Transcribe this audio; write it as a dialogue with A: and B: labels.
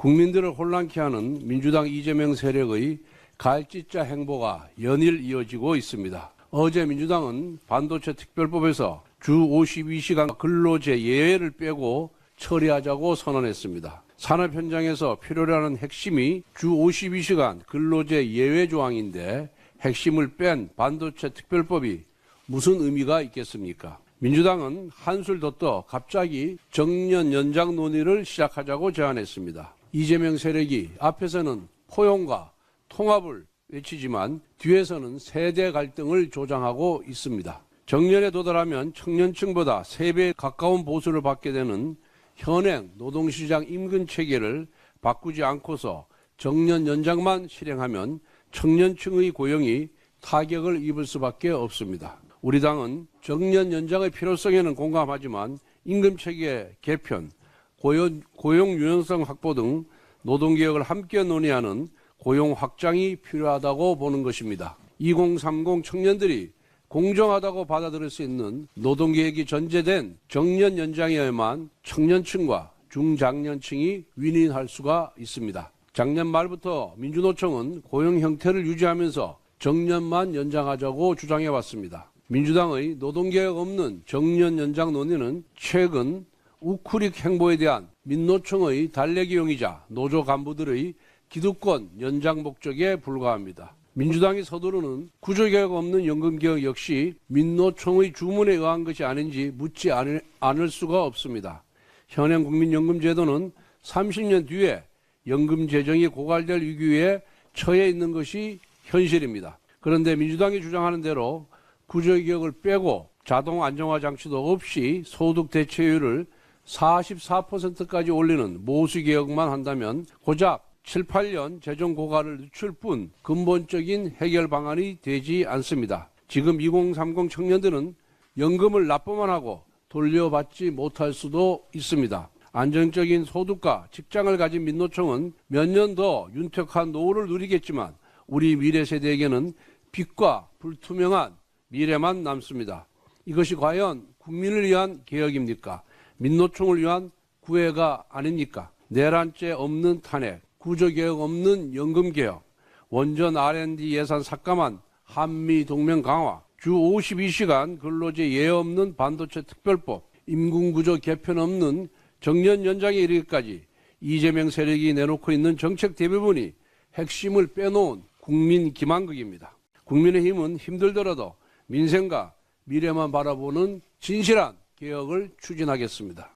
A: 국민들을 혼란케 하는 민주당 이재명 세력의 갈짓자 행보가 연일 이어지고 있습니다. 어제 민주당은 반도체 특별법에서 주 52시간 근로제 예외를 빼고 처리하자고 선언했습니다. 산업 현장에서 필요로 하는 핵심이 주 52시간 근로제 예외 조항인데 핵심을 뺀 반도체 특별법이 무슨 의미가 있겠습니까? 민주당은 한술 더 떠 갑자기 정년 연장 논의를 시작하자고 제안했습니다. 이재명 세력이 앞에서는 포용과 통합을 외치지만 뒤에서는 세대 갈등을 조장하고 있습니다. 정년에 도달하면 청년층보다 3배 가까운 보수를 받게 되는 현행 노동시장 임금 체계를 바꾸지 않고서 정년 연장만 실행하면 청년층의 고용이 타격을 입을 수밖에 없습니다. 우리 당은 정년 연장의 필요성에는 공감하지만 임금 체계 개편, 고용, 고용 유연성 확보 등 노동개혁을 함께 논의하는 고용 확장이 필요하다고 보는 것입니다. 2030 청년들이 공정하다고 받아들일 수 있는 노동계획이 전제된 정년 연장이어야만 청년층과 중장년층이 윈윈할 수가 있습니다. 작년 말부터 민주노총은 고용 형태를 유지하면서 정년만 연장하자고 주장해 왔습니다. 민주당의 노동개혁 없는 정년 연장 논의는 최근 우크릭 행보에 대한 민노총의 달래기용이자 노조 간부들의 기득권 연장 목적에 불과합니다. 민주당이 서두르는 구조개혁 없는 연금개혁 역시 민노총의 주문에 의한 것이 아닌지 묻지 않을, 않을 수가 없습니다. 현행 국민연금제도는 30년 뒤에 연금 재정이 고갈될 위기에 처해 있는 것이 현실입니다. 그런데 민주당이 주장하는 대로 구조개혁을 빼고 자동 안정화 장치도 없이 소득 대체율을 44%까지 올리는 모수 개혁만 한다면 고작 7, 8년 재정 고갈을 늦출 뿐 근본적인 해결 방안이 되지 않습니다. 지금 2030 청년들은 연금을 납부만 하고 돌려받지 못할 수도 있습니다. 안정적인 소득과 직장을 가진 민노총은 몇 년 더 윤택한 노후를 누리겠지만 우리 미래 세대에게는 빛과 불투명한 미래만 남습니다. 이것이 과연 국민을 위한 개혁입니까? 민노총을 위한 구애가 아닙니까? 내란죄 없는 탄핵, 구조개혁 없는 연금개혁, 원전 R&D 예산 삭감한 한미 동맹 강화, 주 52시간 근로제 예외 없는 반도체 특별법, 임금구조 개편 없는 정년 연장에 이르기까지 이재명 세력이 내놓고 있는 정책 대부분이 핵심을 빼놓은 국민 기만극입니다. 국민의힘은 힘들더라도 민생과 미래만 바라보는 진실한 개혁을 추진하겠습니다.